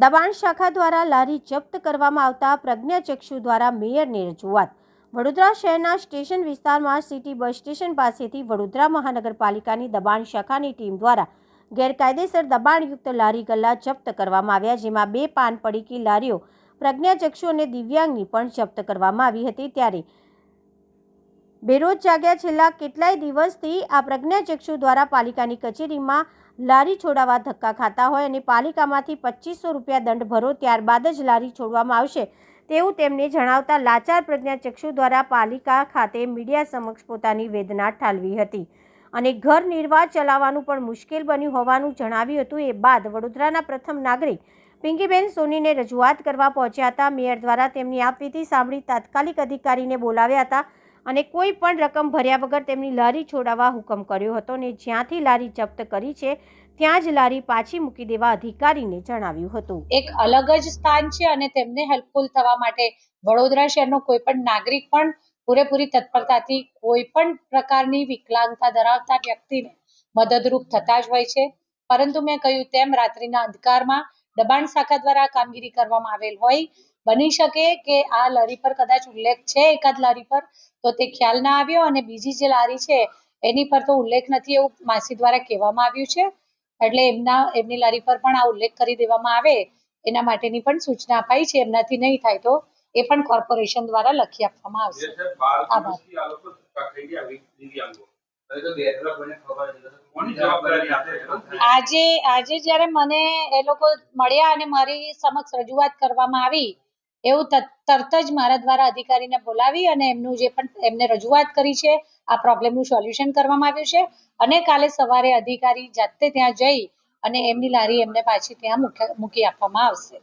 દબાણ શાખા દ્વારા લારી જપ્ત કરવામાં આવતા પ્રજ્ઞાચક્ષુ દ્વારા મેયરની રજૂઆત. વડોદરા શહેરના સ્ટેશન વિસ્તારમાં સિટી બસ સ્ટેશન પાસેથી વડોદરા મહાનગરપાલિકાની દબાણ શાખાની ટીમ દ્વારા ગેરકાયદેસર દબાણયુક્ત લારી ગલ્લા જપ્ત કરવામાં આવ્યા, જેમાં બે પાન પડીકી લારીઓ પ્રજ્ઞાચક્ષુ અને દિવ્યાંગની પણ જપ્ત કરવામાં આવી હતી. ત્યારે બેરોજ જાગ્યા છેલ્લા કેટલાય દિવસથી આ પ્રજ્ઞાચક્ષુ દ્વારા પાલિકાની કચેરીમાં લારી છોડાવવા ધક્કા ખાતા હોય અને પાલિકામાંથી પચીસો રૂપિયા દંડ ભરો ત્યારબાદ જ લારી છોડવામાં આવશે. તેવું તેમને જણાવતા લાચાર પ્રજ્ઞાચક્ષુ દ્વારા પાલિકા ખાતે મીડિયા સમક્ષ પોતાની વેદના ઠાલવી હતી અને ઘર નિર્વાહ ચલાવવાનું પણ મુશ્કેલ બન્યું હોવાનું જણાવ્યું હતું. એ બાદ વડોદરાના પ્રથમ નાગરિક પિંકીબેન સોનીને રજૂઆત કરવા પહોંચ્યા હતા. મેયર દ્વારા તેમની આપવીતી સાંભળી તાત્કાલિક અધિકારીને બોલાવ્યા હતા. અને કોઈ પણ રકમ ભર્યા વગર તેમની લારી છોડાવવા હુકમ કર્યો હતો અને જ્યાંથી લારી જપ્ત કરી છે, ત્યાં જ લારી પાછી મૂકી દેવા અધિકારીને જણાવ્યું હતું. એક અલગ જ સ્થાન છે અને તેમને હેલ્પફુલ થવા માટે વડોદરા શહેરનો કોઈ પણ નાગરિક પણ પૂરેપૂરી તત્પરતાથી કોઈ પણ પ્રકારની વિકલાંગતા ધરાવતા વ્યક્તિને મદદરૂપ થતા જ હોય છે. પરંતુ મેં કહ્યું તેમ રાત્રિના અંધકારમાં દબાણ શાખા દ્વારા કામગીરી કરવામાં આવેલ હોય બની શકે કે આ લારી પર કદાચ ઉલ્લેખ છે એકાદ લારી પર? તો તે ખ્યાલ ના આવ્યો અને બીજી જે લારી છે એની પર તો ઉલ્લેખ નથી એવું માસી દ્વારા કહેવામાં આવ્યું છે. એટલે એમના એમની લારી પર પણ આ ઉલ્લેખ કરી દેવામાં આવે. એના માટેની પણ સૂચના અપાઈ છે. એમનાથી નહીં થાય તો એ પણ કોર્પોરેશન દ્વારા લખી આપવામાં આવશે. આભાર. આજે આજે જ્યારે મને એ લોકો મળ્યા અને મારી સમક્ષ રજૂઆત કરવામાં આવી એવું તરત જ મારા દ્વારા અધિકારીને બોલાવી અને એમનું જે પણ, એમને રજૂઆત કરી છે, આ પ્રોબ્લેમનું સોલ્યુશન કરવામાં આવ્યું છે. અને કાલે સવારે અધિકારી જાતે ત્યાં જઈ અને એમની લારી એમને પાછી ત્યાં મૂક- આપવામાં આવશે.